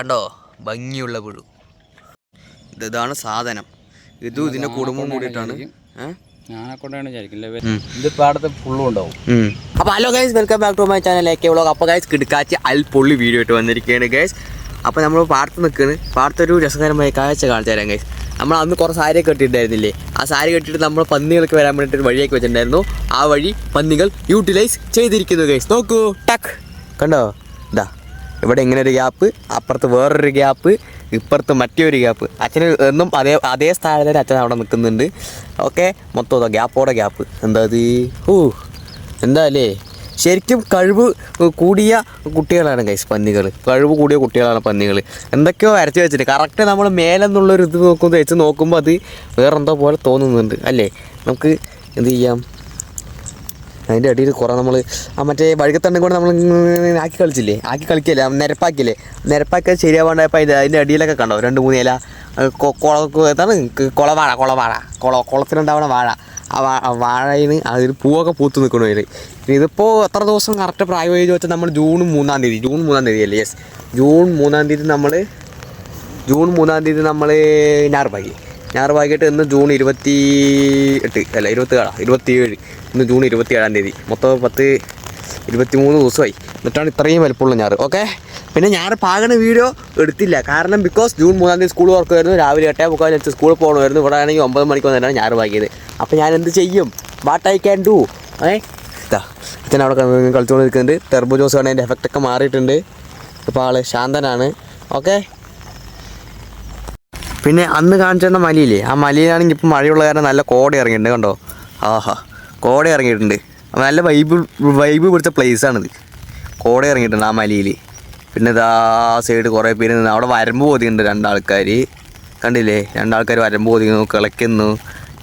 കണ്ടോ? ഭംഗിയുള്ള പുഴു. ഇത് ഇതാണ് സാധനം. ഇതും ഇതിന്റെ കുടുംബം കൂടിയിട്ടാണ്. ഏഹ് ഇത് പാടത്ത് ഫുള്ളും ഉണ്ടാവും. അപ്പോൾ hello guys welcome back to my channel A K vlog അപ്പോൾ ഗൈസ് കിടക്കാച്ചി അൽ പൊള്ളി വീഡിയോ ആയിട്ട് വന്നിരിക്കുകയാണ് ഗൈസ് അപ്പോൾ നമ്മൾ പാടത്ത് നിൽക്കുന്നത് പാടത്തൊരു രസകരമായ കാഴ്ച കാണിച്ചു തരാം ഗൈസ് നമ്മൾ അന്ന് കുറേ സാരി കെട്ടിയിട്ടുണ്ടായിരുന്നില്ലേ? ആ സാരി കെട്ടിയിട്ട് നമ്മൾ പന്നികൾക്ക് വരാൻ വേണ്ടിയിട്ട് ഒരു വഴിയാക്കി വെച്ചിട്ടുണ്ടായിരുന്നു. ആ വഴി പന്നികൾ യൂട്ടിലൈസ് ചെയ്തിരിക്കുന്നു ഗൈസ് നോക്കൂ. ടക്ക്. കണ്ടോ? ഇതാ ഇവിടെ ഇങ്ങനെ ഒരു ഗ്യാപ്പ് അപ്പുറത്ത് വേറൊരു ഗ്യാപ്പ് ഇപ്പുറത്ത് മറ്റേ ഒരു ഗ്യാപ്പ് അച്ഛന് എന്നും അതേ അതേ സ്ഥാനത്തിൽ അച്ഛൻ അവിടെ നിൽക്കുന്നുണ്ട്. ഓക്കെ മൊത്തം ഗ്യാപ്പോടെ ഗ്യാപ്പ് എന്താ ഇത്? ഹൂ എന്താ അല്ലേ? ശരിക്കും കഴിവ് കൂടിയ കുട്ടികളാണ് ഗൈസ് പന്നികൾ കഴിവ് കൂടിയ കുട്ടികളാണ് പന്നികൾ എന്തൊക്കെയോ വരച്ച് വെച്ചിട്ട് കറക്റ്റ് നമ്മൾ മേലെന്നുള്ളൊരു ഇത് നോക്കുമ്പോൾ വെച്ച് നോക്കുമ്പോൾ അത് വേറെന്തോ പോലെ തോന്നുന്നുണ്ട്. അല്ലേ? നമുക്ക് എന്ത് ചെയ്യാം? അതിന്റെ അടിയിൽ കുറേ നമ്മൾ ആ മറ്റേ വഴുകത്തണ്ടും കൊണ്ട് നമ്മൾ ആക്കി കളിച്ചില്ലേ? ആക്കി കളിക്കില്ലേ? നിരപ്പാക്കില്ലേ നിരപ്പാക്കി ശരിയാവാണ്ടായപ്പോൾ അതിന്റെ അതിന്റെ അടിയിലൊക്കെ കണ്ടോ? രണ്ട് മൂന്ന് ഇല കുള കുളവാഴ കുളവാഴ കുള കുളത്തിലുണ്ടാവണ വാഴ. ആ വാ ആ വാഴയിൽ അതിൽ പൂവൊക്കെ പൂത്ത് നിൽക്കണു അതിൽ ഇതിപ്പോൾ എത്ര ദിവസം കറക്റ്റ് പ്രായം ചോദിച്ചാൽ നമ്മൾ ജൂൺ മൂന്നാം തീയതി ജൂൺ മൂന്നാം തീയതി അല്ലേ? യെസ് ജൂൺ മൂന്നാം തീയതി നമ്മൾ ജൂൺ മൂന്നാം തീയതി നമ്മൾ ഞായറുപാകി വൈകിട്ട് ഇന്ന് ജൂൺ ഇരുപത്തി എട്ട് അല്ല ഇരുപത്തി ഏഴാ ഇരുപത്തി ഏഴ് ഇന്ന് ജൂൺ ഇരുപത്തി ഏഴാം തീയതി. മൊത്തം പത്ത് ഇരുപത്തി മൂന്ന് ദിവസമായി. എന്നിട്ടാണ് ഇത്രയും വലുപ്പമുള്ള ഞാറ് ഓക്കെ? പിന്നെ ഞാറ് പാകണ വീഡിയോ എടുത്തില്ല. കാരണം ബിക്കോസ് ജൂൺ മൂന്നാം തീയതി സ്കൂൾ തുറക്കുമായിരുന്നു രാവിലെ എട്ടേ മുക്കാൽ വെച്ച് സ്കൂളിൽ പോകണമായിരുന്നു. ഇവിടെ ആണെങ്കിൽ ഒമ്പത് മണിക്ക് വന്നിട്ടാണ് ഞാറ് വാങ്ങിയത് അപ്പോൾ ഞാൻ എന്ത് ചെയ്യും? വാട്ട് ഐ ക്യാൻ ഡു ഏ? ഇതാ അച്ഛൻ അവിടെ കളിച്ചുകൊണ്ടിരിക്കുന്നുണ്ട്. ടെർബോ ജോസ് ആണ് എഫക്റ്റ് ഒക്കെ മാറിയിട്ടുണ്ട്. ഇപ്പോൾ ആൾ ശാന്തനാണ്. ഓക്കെ? പിന്നെ അന്ന് കാണിച്ചു തന്ന മലയില്ലേ? ആ മലയിലാണെങ്കിൽ ഇപ്പം മഴയുള്ള കാരണം നല്ല കോട ഇറങ്ങിയിട്ടുണ്ട് കണ്ടോ? ആഹാ കോട ഇറങ്ങിയിട്ടുണ്ട്. നല്ല വൈബ് വൈബ് പിടിച്ച പ്ലേസാണിത് കോട ഇറങ്ങിയിട്ടുണ്ട് ആ മലയിൽ പിന്നെ ഇതാ സൈഡ് കുറേ പേര് നിന്ന് അവിടെ വരമ്പ് പോതിയുണ്ട് രണ്ടാൾക്കാർ കണ്ടില്ലേ? രണ്ടാൾക്കാർ വരമ്പ് പോതിക്കുന്നു കിളയ്ക്കുന്നു.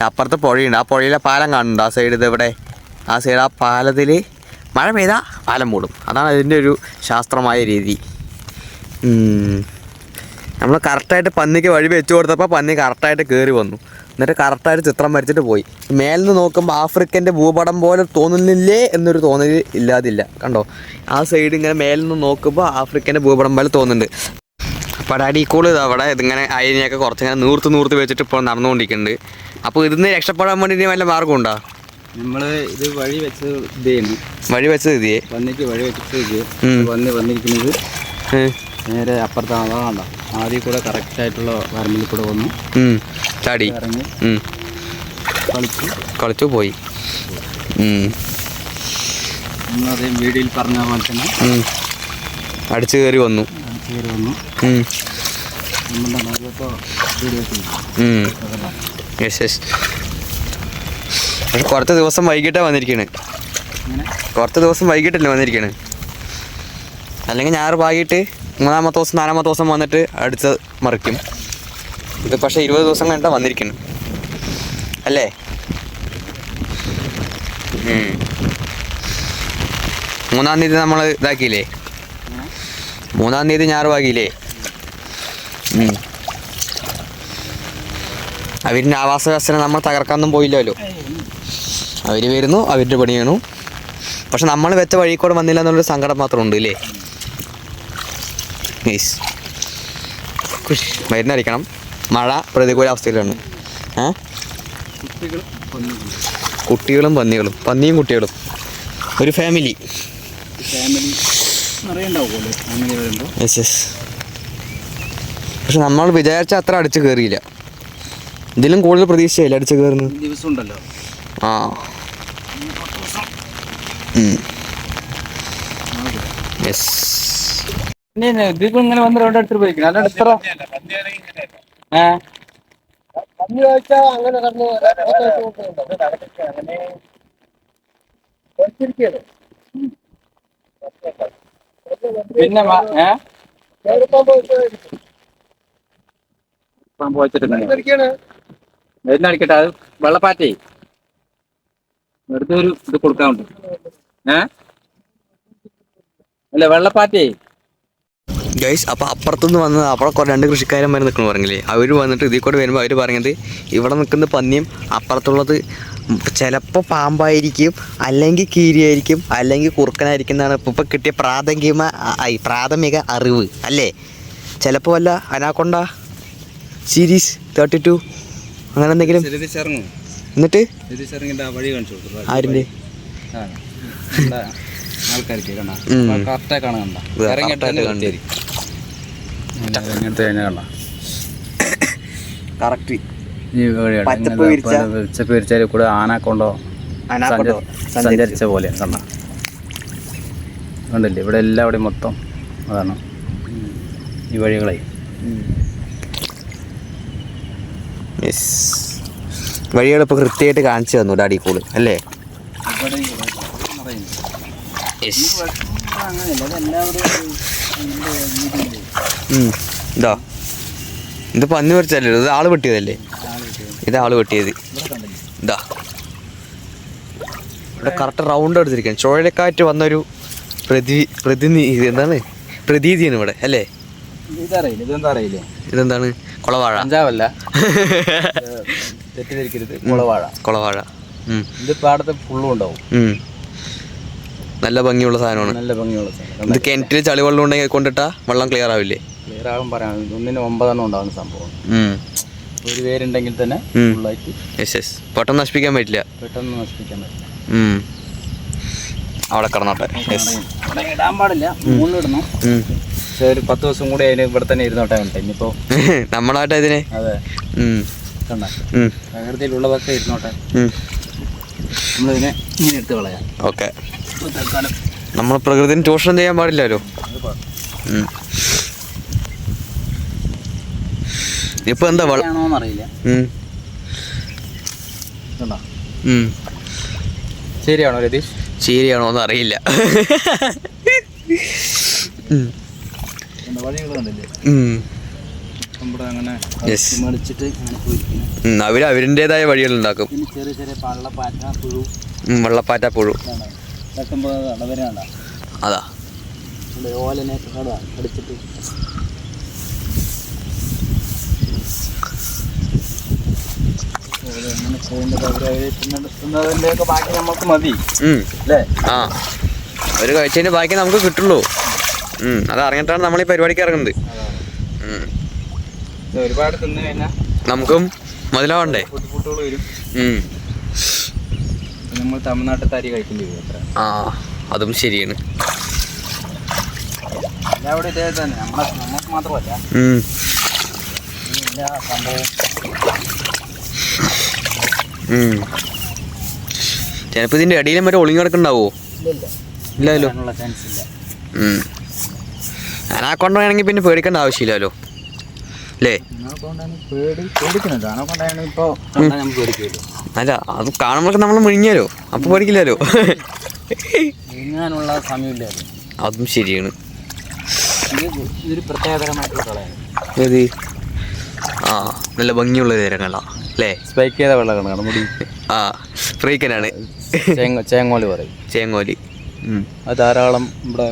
അപ്പുറത്തെ പുഴയുണ്ട്. ആ പുഴയിലെ പാലം കാണുന്നുണ്ട്. ആ സൈഡ് ഇതെവിടെ ആ സൈഡ് ആ പാലത്തിൽ മഴ പെയ്താൽ പാലം മൂടും. അതാണ് അതിന്റെ ഒരു ശാസ്ത്രമായ രീതി. നമ്മൾ കറക്റ്റായിട്ട് പന്നിക്ക് വഴി വെച്ച് കൊടുത്തപ്പോൾ പന്നി കറക്റ്റായിട്ട് കയറി വന്നു. എന്നിട്ട് കറക്റ്റായിട്ട് ചിത്രം വരച്ചിട്ട് പോയി. മേലിൽ നിന്ന് നോക്കുമ്പോൾ ആഫ്രിക്കന്റെ ഭൂപടം പോലെ തോന്നുന്നില്ലേ എന്നൊരു തോന്നൽ ഇല്ലാതില്ല. കണ്ടോ? ആ സൈഡ് ഇങ്ങനെ മേലിൽ നിന്ന് നോക്കുമ്പോൾ ആഫ്രിക്കന്റെ ഭൂപടം പോലെ തോന്നുന്നുണ്ട്. അപ്പോൾ അടീക്കോൾ ഇത്. അവിടെ ഇതിങ്ങനെ അതിനെയൊക്കെ കുറച്ചിങ്ങനെ നൂർത്ത് നൂർത്ത് വെച്ചിട്ട് ഇപ്പോൾ നടന്നുകൊണ്ടിരിക്കുന്നുണ്ട്. അപ്പോൾ ഇതിന്ന് രക്ഷപ്പെടാൻ വേണ്ടി ഇനി വല്ല മാർഗമുണ്ടോ നമ്മൾ ഇത് വഴി വെച്ച് ഇതേന്ന്. വഴി വെച്ചത് ഇതേ? വന്നിട്ട് വഴി വെച്ചിട്ട് ഇതേ. വന്ന് വന്നിരിക്കുന്നത് നേരെ അപ്പുറത്താണ്. അതാ കണ്ട? ആദ്യം കൂടെ കറക്റ്റ് ആയിട്ടുള്ള വരമ്പിൽ കൂടെ വന്നു. ചാടി. ഇറങ്ങി. കളിച്ചു. കളിച്ചു പോയി. അതേ വീഡിയോയിൽ പറഞ്ഞ പോലെ തന്നെ. അടിച്ചു കയറി വന്നു. കയറി വന്നു. ഉം. നമ്മുടെ നോക്കിയപ്പോൾ വീഡിയോ ചെയ്തു യെസ് യെസ്. പക്ഷെ കുറച്ച് ദിവസം വൈകിട്ടാണ് വന്നിരിക്കണേ. കുറച്ച് ദിവസം വൈകിട്ടല്ലേ വന്നിരിക്കണേ. അല്ലെങ്കിൽ ഞാറ് പാകിയിട്ട് മൂന്നാമത്തെ ദിവസം നാലാമത്തെ ദിവസം വന്നിട്ട് അടിച്ച് മറിക്കും. ഇത് പക്ഷേ ഇരുപത് ദിവസം കഴിഞ്ഞിട്ടാണ് വന്നിരിക്കുന്നു അല്ലേ. മൂന്നാം തീയതി നമ്മൾ ഇതാക്കിയില്ലേ? മൂന്നാം തീയതി ഞാറുവാക്കിയില്ലേ. അവരിന്റെ ആവാസ വ്യവസ്ഥനെ നമ്മൾ തകർക്കാനൊന്നും പോയില്ലല്ലോ. അവർ വരുന്നു അവരുടെ പണിയാണു പക്ഷെ നമ്മൾ വെച്ച വഴി കൂടെ വന്നില്ല എന്നുള്ളൊരു സങ്കടം മാത്രം ഉണ്ട് യെസ് മരുന്നടിക്കണം. മഴ പ്രതികൂല അവസ്ഥയിലാണ് ഏ? കുട്ടികളും പന്നികളും. പന്നിയും കുട്ടികളും. ഒരു ഫാമിലി പക്ഷെ നമ്മൾ വിചാരിച്ച അത്ര അടിച്ചു കയറിയില്ല ഇതിലും കൂടുതൽ പ്രതീക്ഷയില്ല അടിച്ചു കയറുന്നത് ദിവസം ഉണ്ടല്ലോ. ആ. യെസ് ഇതിപ്പോ ഇങ്ങനെ വന്ന് റൗണ്ട് എടുത്തിട്ട് പോയിക്കണം അല്ലാണ്ട് ഇത്ര ഏ? പിന്നെ ഏ? മരുന്ന് അടിക്കട്ടെ അത് വെള്ളപ്പാറ്റേ. വെറുതെ ഒരു ഇത് കൊടുക്കാനുണ്ട്. ഏ? അല്ല വെള്ളപ്പാറ്റേ. ഗൈസ് അപ്പോൾ അപ്പുറത്തുനിന്ന് വന്നത് അവിടെ കുറേ രണ്ട് കൃഷിക്കാരന്മാർ നിൽക്കുന്നു പറഞ്ഞില്ലേ? അവർ വന്നിട്ട് ഇതിൽ കൂടെ വരുമ്പോൾ അവർ പറഞ്ഞത് ഇവിടെ നിൽക്കുന്ന പന്നിയും അപ്പുറത്തുള്ളത് ചിലപ്പോൾ പാമ്പായിരിക്കും അല്ലെങ്കിൽ കീരിയായിരിക്കും അല്ലെങ്കിൽ കുറുക്കനായിരിക്കും എന്നാണ് ഇപ്പോൾ കിട്ടിയ പ്രാഥമിക പ്രാഥമിക അറിവ് അല്ലേ? ചിലപ്പോൾ വല്ല അനാക്കൊണ്ട സീരീസ് തേർട്ടി ടു അങ്ങനെ എന്തെങ്കിലും? എന്നിട്ട്? ആരിന്റെ? ആൾക്കാർക്ക് കണ്ട. കറക്റ്റായി കാണാൻ ഇറങ്ങിയിട്ട് കണ്ട. കറക്റ്റ്. പച്ചപ്പ് വിരിച്ചാൽ കൂടെ ആനക്കൊണ്ടോ സഞ്ചരിച്ച പോലെ കണ്ട. കണ്ടില്ലേ? ഇവിടെ എല്ലാവിടെയും മൊത്തം അതാണ്. ഈ വഴികളെ. വഴികളിപ്പോൾ കൃത്യമായിട്ട് കാണിച്ചു തന്നു ഡാഡി കൂൾ. അല്ലേ? ഇതാ. ഇത് പന്നി പറിച്ചല്ലേ ഇത് ആൾ വെട്ടിയതല്ലേ? ഇത് ആൾ വെട്ടിയത്. ഇതാ. ഇവിടെ കറക്റ്റ് റൗണ്ട് എടുത്തിരിക്കാൻ ചുഴലിക്കാറ്റ് വന്നൊരു പ്രതി പ്രതിനിധി എന്താണ് പ്രതീതിയാണ് ഇവിടെ അല്ലേ? ഇതെന്താണ്? കുളവാഴ. അഞ്ചാവല്ല തെറ്റിദ്ധരിക്കരുത്. കൊളവാഴ. കുളവാഴ. ഉം, ഇത് പാടത്ത് ഫുള്ളും ഉണ്ടാവും. നല്ല ഭംഗിയുള്ള സാധനമാണ്. നല്ല ഭംഗിയുള്ള സാധനം. ഇത് കിണറ്റിൽ ചളി വെള്ളം ഉണ്ടെങ്കിൽ കൊണ്ടിട്ടാ വെള്ളം ക്ലിയർ ആവില്ലേ? ക്ലിയർ ആകും പറയാം. ഒന്നിന് ഒമ്പതെണ്ണം ഉണ്ടാകുന്ന സംഭവം. ഒരു പേരുണ്ടെങ്കിൽ തന്നെ പെട്ടെന്ന് നശിപ്പിക്കാൻ പറ്റില്ല. പെട്ടെന്ന് നശിപ്പിക്കാൻ പറ്റില്ല. അവിടെ കിടന്നോട്ടെ. ഇടാൻ പാടില്ല. ഉം. പക്ഷേ ഒരു പത്ത് ദിവസം കൂടി അതിന് ഇവിടെ തന്നെ ഇരുന്നോട്ടെ ഇനിയിപ്പോ നമ്മളാട്ടെ ഇതിന് അതെ. പ്രകൃതിയിലുള്ളതൊക്കെ ഇരുന്നോട്ടെ. നമ്മളിതിനെ ഇങ്ങനെ എടുത്ത് കളയാം. ഓക്കെ നമ്മൾ പ്രകൃതിന് ചൂഷണം ചെയ്യാൻ പാടില്ലല്ലോ ഇപ്പൊ എന്താ അറിയില്ല. കണ്ടോ ഉം. ശരിയാണോ എന്ന് അറിയില്ല അവർ അവരിന്റെതായ വഴികൾ ഉണ്ടാക്കും. വെള്ളപ്പാറ്റ പുഴു. അതാ. ബാക്കി നമുക്ക് മതി. അല്ലേ? ആ. ഒരു കഴിച്ചതിന്റെ ബാക്കി നമുക്ക് കിട്ടുള്ളൂ. അത് അറിഞ്ഞിട്ടാണ് നമ്മൾ ഈ പരിപാടിക്ക് ഇറങ്ങുന്നത്. ഒരുപാട് നമുക്കും മുതലാവണ്ടേ ബുദ്ധിമുട്ടുകൾ വരും ഉം. ഇപ്പൊ നമ്മൾ തമിഴ്നാട്ടിൽ തരി കഴിക്കേണ്ടി വരും ആ അതും ശരിയാണ്. എല്ലാവിടെ ഇതേ തന്നെ. നമ്മളെ നമുക്ക് മാത്രമല്ല. എല്ലാ സംഭവം. ചിലപ്പോൾ ഇതിന്റെ വരെ ഒളിഞ്ഞു കിടക്കണ്ടാവോ? ഇല്ലല്ല. ഞാൻ ഉം. അനാക്കൊണ്ടാണെങ്കിൽ പിന്നെ പേടിക്കേണ്ട ആവശ്യമില്ലല്ലോ അല്ലേ പേടി ഇപ്പോൾ നമുക്ക് പേടിക്കുമല്ലോ അല്ല അത് കാണുമ്പോഴൊക്കെ നമ്മൾ മുഴിഞ്ഞാലോ അപ്പോൾ പഠിക്കില്ലല്ലോ നീങ്ങാനുള്ള സമയമില്ലാതെ അതും. ശരിയാണ്. ഇത് ഇതൊരു പ്രത്യേകതരമായിട്ടുള്ള കളയാണ്. ഏത്? ആ നല്ല ഭംഗിയുള്ള നേരങ്ങളാ അല്ലേ? സ്പൈക്ക് ചെയ്ത വെള്ളമാണ് മുടി. ആ ഫ്രീക്കനാണ്. ചേങ്ങോലി പറയും. ചേങ്ങോലി. അത് ധാരാളം ഇവിടെ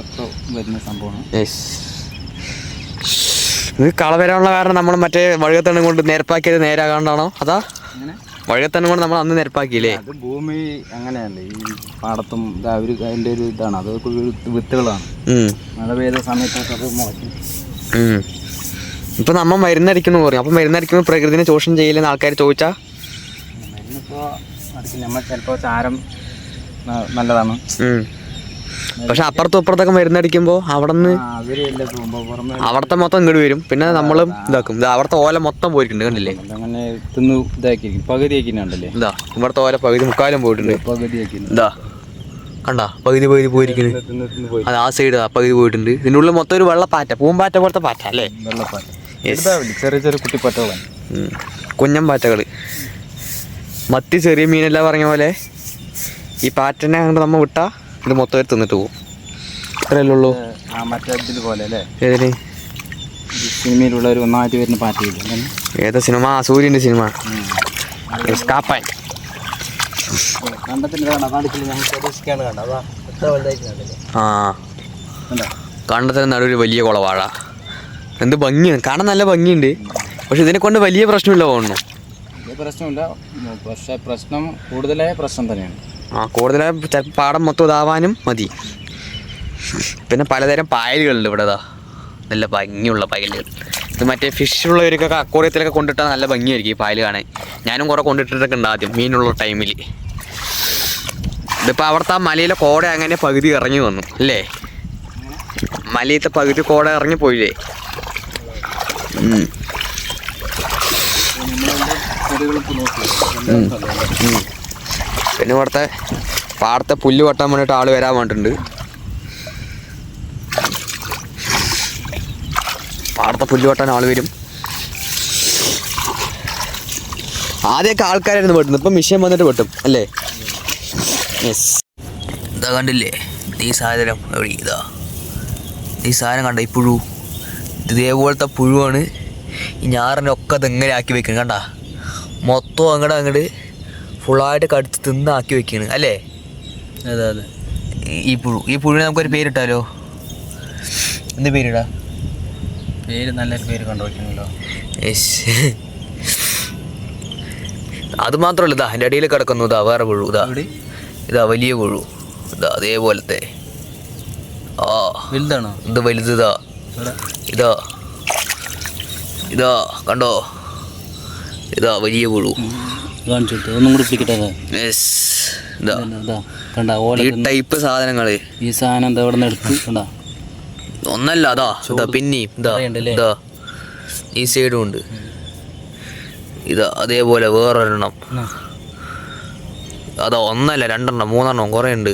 വരുന്ന സംഭവമാണ്. ഇത് കള വരാനുള്ള കാരണം നമ്മൾ മറ്റേ വഴുകത്തണ്ണം കൊണ്ട് നേരപ്പാക്കിയത് നേരാകാണ്ടാണോ അതാ? അങ്ങനെ വഴുകത്തണ്ണം കൊണ്ട് നമ്മൾ അന്ന് നിരപ്പാക്കിയില്ലേ? അത് ഭൂമി അങ്ങനെയല്ല. ഈ പാടത്തും ഇത് അതിന്റെ ഒരു ഇതാണ്. അത് വിത്തുകളാണ്. മഴ പെയ്ത സമയത്തൊക്കെ അത് മുളയ്ക്കും. ഇപ്പൊ നമ്മ മരുന്നടിക്കുന്നു പറയും അപ്പൊ മരുന്നടിക്കുമ്പോൾ പ്രകൃതിനെ ചൂഷണം ചെയ്യില്ലെന്ന് ആൾക്കാർ ചോദിച്ചാ? മരുന്നിപ്പോ നമ്മൾ ചിലപ്പോൾ ചാരം നല്ലതാണ്. പക്ഷെ അപ്പുറത്തും ഇപ്പുറത്തൊക്കെ മരുന്നടിക്കുമ്പോൾ അവിടെ നിന്ന് അവിടുത്തെ മൊത്തം ഇങ്ങോട്ട് വരും. പിന്നെ നമ്മളും ഇതാക്കും. ഇത് അവിടുത്തെ ഓല മൊത്തം പോയിട്ടുണ്ട് കണ്ടില്ലേ? അങ്ങനെ തിന്ന് ഇതാ ഇവിടുത്തെ ഓല പകുതി മുക്കാലും പോയിട്ടുണ്ട്. പകുതി ഇതാ കണ്ടാ? പകുതി പകുതി പോയിരിക്കുന്നത് തിന്ന് തിന്ന് പോയി. അത് ആ സൈഡ് ആ പകുതി പോയിട്ടുണ്ട്. ഇതിന്റെ ഉള്ളിൽ മൊത്തം ഒരു വെള്ളപ്പാറ്റ പൂമ്പാറ്റ പോലത്തെ പാറ്റ അല്ലേ? വെള്ളപ്പാറ്റ. ചെറിയ ചെറിയ കുട്ടിപ്പാറ്റകളാണ്. കുഞ്ഞൻ പാറ്റകൾ മത്തി ചെറിയ മീനെല്ലാം പറഞ്ഞ പോലെ ഈ പാറ്റനെ കണ്ട് നമ്മൾ വിട്ടാ ഇത് മൊത്തം ഒരു തിന്നിട്ട് പോകും ഇത്രയല്ലേ ഉള്ളൂ? ആ മറ്റേ പോലെ അല്ലേ? ഏതിന്? ഈ സിനിമയിലുള്ള ഒരു വരുന്ന ഏതാ സിനിമ? ആ സൂര്യന്റെ സിനിമ. കാപ്പാൻ ആ. കണ്ടോ? കണ്ടത്തിന് നടുവിൽ വലിയ കുളവാഴ എന്ത് ഭംഗിയാണ്. കാണാൻ നല്ല ഭംഗിയുണ്ട്. പക്ഷെ ഇതിനെ കൊണ്ട് വലിയ പ്രശ്നമില്ല തോന്നുന്നു. വലിയ പ്രശ്നമില്ല. പക്ഷേ പ്രശ്നം കൂടുതലായ പ്രശ്നം തന്നെയാണ്. ആ കൂടുതലായി പാടം മൊത്തം ഇതാവാനും മതി. പിന്നെ പലതരം പായലുകളുണ്ട് ഇവിടെ ഇതാ നല്ല ഭംഗിയുള്ള പായലുകൾ. ഇത് മറ്റേ ഫിഷ് ഉള്ളവർക്കൊക്കെ അക്കോറിയത്തിലൊക്കെ കൊണ്ടിട്ടാൽ നല്ല ഭംഗിയായിരിക്കും ഈ പായൽ കാണാൻ. ഞാനും കുറേ കൊണ്ടിട്ടിട്ടൊക്കെ ഉണ്ട് ആദ്യം മീനുള്ള ടൈമിൽ ഇതിപ്പോൾ അവിടുത്തെ ആ മലയിലെ കോട അങ്ങനെ പകുതി ഇറങ്ങി വന്നു അല്ലേ? മലയത്തെ പകുതി കോട ഇറങ്ങി പോയില്ലേ? ഉം. പിന്നെ ഇവിടുത്തെ പാടത്തെ പുല്ല് വെട്ടാൻ വേണ്ടിയിട്ട് ആൾ വരാൻ വേണ്ടിയിട്ടുണ്ട് പാടത്തെ പുല്ല് വെട്ടാൻ ആൾ വരും. ആദ്യമൊക്കെ ആൾക്കാരായിരുന്നു വെട്ടുന്നത് ഇപ്പം മിഷീൻ വന്നിട്ട് വെട്ടും അല്ലേ? യെസ് ഇതാ കണ്ടില്ലേ? ഈ സാധനം എവിടെ ഇതാ. ഈ സാധനം കണ്ട? ഈ പുഴു. ഇത് ഇതേപോലത്തെ പുഴുവാണ് ഈ ഞാറിനെ ഒക്കെ അതെങ്ങനെ ആക്കി വെക്കുന്നത് കണ്ട? മൊത്തം അങ്ങോട്ട് അങ്ങോട്ട് ഫുള്ളായിട്ട് കടിച്ച് തിന്നാക്കി വെക്കുകയാണ് അല്ലേ? അതെ അതെ. ഈ- പുഴു ഈ പുഴുവിന് നമുക്കൊരു പേരിട്ടാലോ? എന്ത് പേരിടാ? പേര് നല്ലൊരു പേര് കണ്ടു യെസ്. അത് മാത്രമല്ല ഇതാ എന്റെ അടിയിൽ കിടക്കുന്നു ഇതാ വേറെ പുഴു ഇതാ ഇതാ വലിയ പുഴു. ഇതാ അതേപോലത്തെ. ആ. വലുതാണോ? ഇത് വലുത് ഇതാ ഇതാ. ഇതാ കണ്ടോ? ഇതാ വലിയ പുഴു. കാണിച്ചു ഒന്നും കൂടി പിടിക്കട്ടെ കണ്ട ഓല ഈ ടൈപ്പ് സാധനങ്ങൾ ഈ സാധനം എന്താ ഇവിടെ നിന്ന് എടുത്ത്? കണ്ട. ഒന്നല്ല അതാ ഇതാ പിന്നെയും. ഇതാ ഈ സൈഡും ഉണ്ട്. ഇതാ അതേപോലെ വേറൊരെണ്ണം. അതാ ഒന്നല്ല രണ്ടെണ്ണം മൂന്നെണ്ണം കുറേ ഉണ്ട്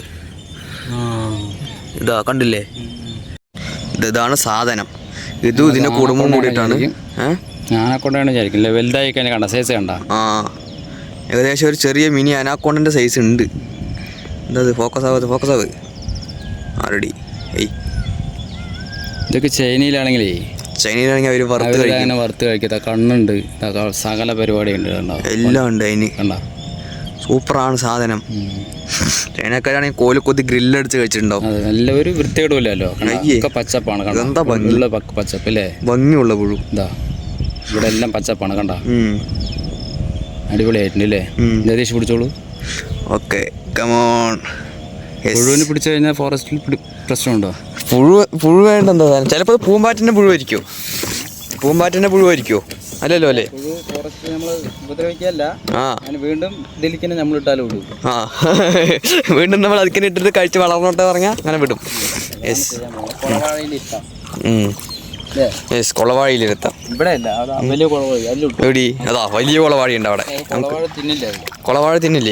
ഇതാ കണ്ടില്ലേ? ഇത് ഇതാണ് സാധനം. ഇതും ഇതിന്റെ കുടുംബം കൂടിയിട്ടാണ്. ഞാനെ കൊണ്ടാണ് വിചാരിക്കില്ല വലുതായി കഴിഞ്ഞാൽ കണ്ട സൈസ് കണ്ട. ആ. ഏകദേശം ഒരു ചെറിയ മിനി അനാക്കോണ്ടന്റെ സൈസ് ഉണ്ട്. എന്താ ഫോക്കസ് ആവാത് ഫോക്കസ് ആവ്. ആൾറെഡി റെഡി ഏയ്. ഇതൊക്കെ ചൈനയിലാണെങ്കിൽ ചൈനയിലാണെങ്കിൽ അവർ വറുത്ത് കഴിക്കും. വറുത്ത് കഴിക്കുക കണ്ണുണ്ട്. സകല പരിപാടി ഉണ്ട് കണ്ടോ? എല്ലാം ഉണ്ട് അതിന്. കണ്ട? സൂപ്പറാണ് സാധനം. ചൈനക്കാരാണെങ്കിൽ കോലിക്കൊത്തി ഗ്രില്ലടിച്ച് കഴിച്ചിട്ടുണ്ടാവും. നല്ല ഒരു വൃത്തികേടുമില്ലല്ലോ പച്ചപ്പാണ്. എന്താ ഭംഗിയുള്ള പച്ചപ്പ് അല്ലേ? ഭംഗിയുള്ള പുഴു. ഇതാ. ഇവിടെ എല്ലാം പച്ചപ്പാണ്. കണ്ട. അടിപൊളിയായിട്ടുണ്ട് അല്ലേ. ജഗദീഷ് പിടിച്ചോളൂ. ഓക്കെ കമോൺ പുഴുവിന് പിടിച്ചു കഴിഞ്ഞാൽ ഫോറസ്റ്റിൽ പ്രശ്നമുണ്ടോ? പുഴു പുഴു വേണ്ട എന്താ ചിലപ്പോൾ പൂമ്പാറ്റിന്റെ പുഴുവായിരിക്കുമോ പൂമ്പാറ്റിന്റെ പുഴുവായിരിക്കുമോ അല്ലല്ലോ അല്ലേ? വീണ്ടും ദിലിക്കിനെ നമ്മൾ ഇട്ടാലും വിടും ആ. വീണ്ടും നമ്മൾ അതിനെ ഇട്ടിട്ട് കഴിച്ച് വളർന്നോട്ടെ പറഞ്ഞാൽ അങ്ങനെ വിടും. യെസ് യെസ് കൊളവാഴിയിലെത്താം ഇവിടെ എവിടെ അതാ വലിയ കൊളവാഴി ഉണ്ട് അവിടെ. കുളവാഴ തിന്നില്ല?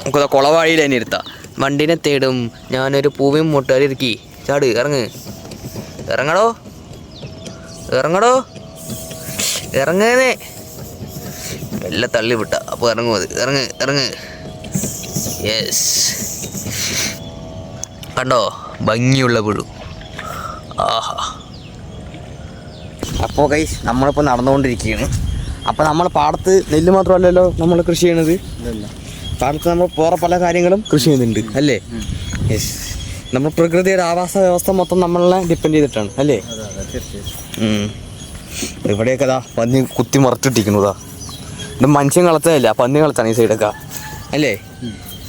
നമുക്കതാ കൊളവാഴിയിൽ തന്നെ ഇരുത്താം. വണ്ടിനെ തേടും. ഞാനൊരു പൂവിയും മുട്ടാരി ഇറക്കി ചാട് ഇറങ്ങ്. ഇറങ്ങടോ. ഇറങ്ങടോ. ഇറങ്ങേനെ മെല്ലെ തള്ളി വിട്ട. അപ്പോൾ ഇറങ്ങും അത്. ഇറങ്ങ് ഇറങ്ങ്. യെസ് കണ്ടോ? ഭംഗിയുള്ള പുഴു. ആഹാ. അപ്പോൾ കൈ നമ്മളിപ്പോൾ നടന്നുകൊണ്ടിരിക്കുകയാണ്. അപ്പോൾ നമ്മൾ പാടത്ത് നെല്ല് മാത്രമല്ലല്ലോ നമ്മൾ കൃഷി ചെയ്യണത്? പാടത്ത് നമ്മൾ വേറെ പല കാര്യങ്ങളും കൃഷി ചെയ്യുന്നുണ്ട് അല്ലേ? യെസ് നമ്മൾ പ്രകൃതിയുടെ ആവാസ വ്യവസ്ഥ മൊത്തം നമ്മളെ ഡിപ്പെൻഡ് ചെയ്തിട്ടാണ് അല്ലേ. ഇവിടെയൊക്കെ ഇതാ പന്നി കുത്തി മറച്ചിട്ടിരിക്കുന്നതാ ഇത് മനുഷ്യൻ കളത്തതല്ല പന്നി കളത്താണ് ഈ സൈഡൊക്കെ അല്ലേ?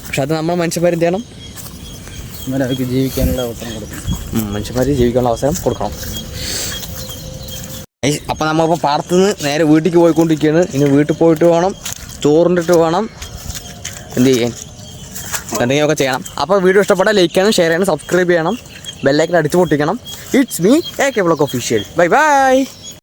പക്ഷെ അത് നമ്മൾ മനുഷ്യന്മാരെന്ത് ചെയ്യണം? ജീവിക്കാനുള്ള അവസരം കൊടുക്കും മനുഷ്യന്മാർ ജീവിക്കാനുള്ള അവസരം കൊടുക്കണം. ഏയ്, അപ്പം നമ്മളിപ്പോൾ പാടത്തു നിന്ന് നേരെ വീട്ടിലേക്ക് പോയിക്കൊണ്ടിരിക്കുകയാണ്. ഇനി വീട്ടിൽ പോയിട്ട് വേണം ചോറിന്റെട്ട് വേണം എന്ത് ചെയ്യാൻ? എന്തെങ്കിലുമൊക്കെ ചെയ്യണം. അപ്പോൾ വീഡിയോ ഇഷ്ടപ്പെട്ടാൽ ലൈക്ക് ചെയ്യണം ഷെയർ ചെയ്യണം സബ്സ്ക്രൈബ് ചെയ്യണം ബെല്ലൈക്കൻ അടിച്ചു പൊട്ടിക്കണം. It's me A K vlog official bye bye